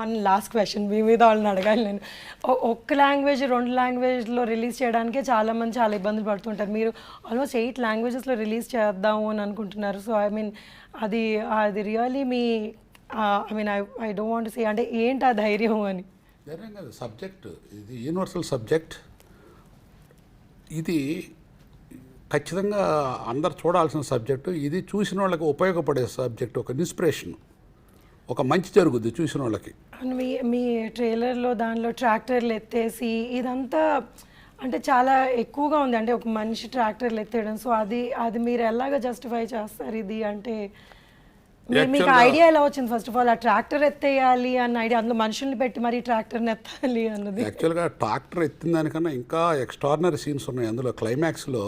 One last question మీ మీద వాళ్ళని అడగాలి నేను. ఒక్క లాంగ్వేజ్ రెండు లాంగ్వేజ్లో రిలీజ్ చేయడానికే చాలామంది చాలా ఇబ్బందులు పడుతుంటారు. మీరు ఆల్మోస్ట్ ఎయిట్ లాంగ్వేజెస్లో రిలీజ్ చేద్దాము అని అనుకుంటున్నారు. సో ఐ మీన్ అది అది really me I mean I I don't want say అంటే ఏంటి ఆ ధైర్యం అని? ధైర్యం కాదు సబ్జెక్ట్ ఇది యూనివర్సల్ సబ్జెక్ట్ ఇది ఖచ్చితంగా అందరు చూడాల్సిన సబ్జెక్టు ఇది చూసిన వాళ్ళకి ఉపయోగపడే సబ్జెక్ట్ ఒక ఇన్స్పిరేషన్ ఒక మంచి జరుగుద్ది చూసిన వాళ్ళకి మీ మీ ట్రైలర్లో దానిలో ట్రాక్టర్లు ఎత్తేసి ఇదంతా అంటే చాలా ఎక్కువగా ఉంది. అంటే ఒక మనిషి ట్రాక్టర్లు ఎత్తేయడం సో అది అది మీరు ఎలాగ జస్టిఫై చేస్తారు ఇది? అంటే మీకు ఐడియా ఎలా వచ్చింది? ఫస్ట్ ఆఫ్ ఆల్ ఆ ట్రాక్టర్ ఎత్తేయాలి అన్న ఐడియా అందులో మనుషుల్ని పెట్టి మరీ ట్రాక్టర్ని ఎత్తాలి అన్నది. యాక్చువల్గా ట్రాక్టర్ ఎత్తిన దానికన్నా ఇంకా ఎక్స్ట్రాడినరీ సీన్స్ ఉన్నాయి. అందులో క్లైమాక్స్లో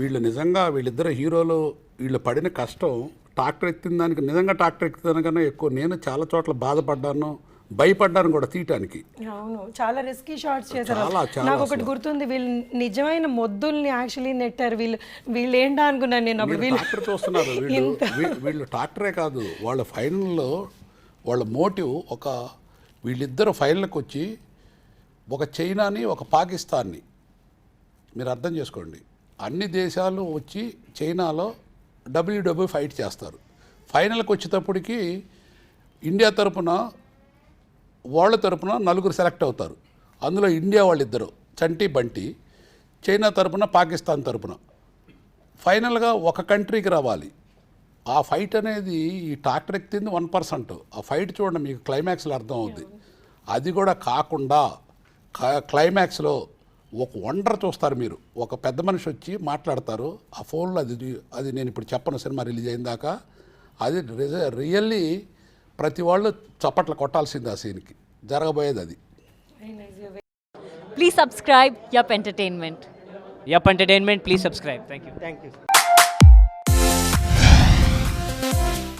వీళ్ళు నిజంగా వీళ్ళిద్దరు హీరోలు వీళ్ళు పడిన కష్టం ట్రాక్టర్ ఎత్తిన దానికి నిజంగా ట్రాక్టర్ ఎక్కిన ఎక్కువ నేను చాలా చోట్ల బాధపడ్డాను భయపడ్డాను కూడా తీయటానికి. అవును చాలా రిస్కీ షార్ట్స్ చేశారు. నాకు ఒకటి గుర్తుంది వీళ్ళు నిజమైన మొద్దుల్ని యాక్చువల్లీ నెట్టారు. వీళ్ళు వీళ్ళు ఏంటా అనుకున్నాను నేను అప్పుడు వీళ్ళు చూస్తున్నారు వీళ్ళు వీళ్ళు ట్రాక్టరే కాదు వాళ్ళ ఫైనల్లో వాళ్ళ మోటివ్ ఒక వీళ్ళిద్దరు ఫైనల్కి వచ్చి ఒక చైనాని ఒక పాకిస్తాన్ని. మీరు అర్థం చేసుకోండి. అన్ని దేశాలు వచ్చి చైనాలో డబ్ల్యూడబ్ల్యూ ఫైట్ చేస్తారు. ఫైనల్కి వచ్చేటప్పటికి ఇండియా తరపున వాళ్ళ తరపున నలుగురు సెలెక్ట్ అవుతారు. అందులో ఇండియా వాళ్ళిద్దరు చంటి బంటి. చైనా తరపున పాకిస్తాన్ తరపున. ఫైనల్గా ఒక కంట్రీకి రావాలి. ఆ ఫైట్ అనేది ఈ ట్రాక్టర్ ఎక్కింది వన్ పర్సెంట్. ఆ ఫైట్ చూడండి మీకు క్లైమాక్స్లో అర్థం అవుద్ది. అది కూడా కాకుండా క్లైమాక్స్లో ఒక వండర్ చూస్తారు మీరు. ఒక పెద్ద మనిషి వచ్చి మాట్లాడతారు ఆ ఫోన్లో అది అది నేను ఇప్పుడు చెప్పను సినిమా రిలీజ్ అయిన దాకా అది రియల్లీ ప్రతి వాళ్ళు చప్పట్లు కొట్టాల్సింది ఆ సీన్కి. జరగబోయేది అది. Very nice, you're very- Please subscribe Yup Entertainment. Yup Entertainment, please subscribe.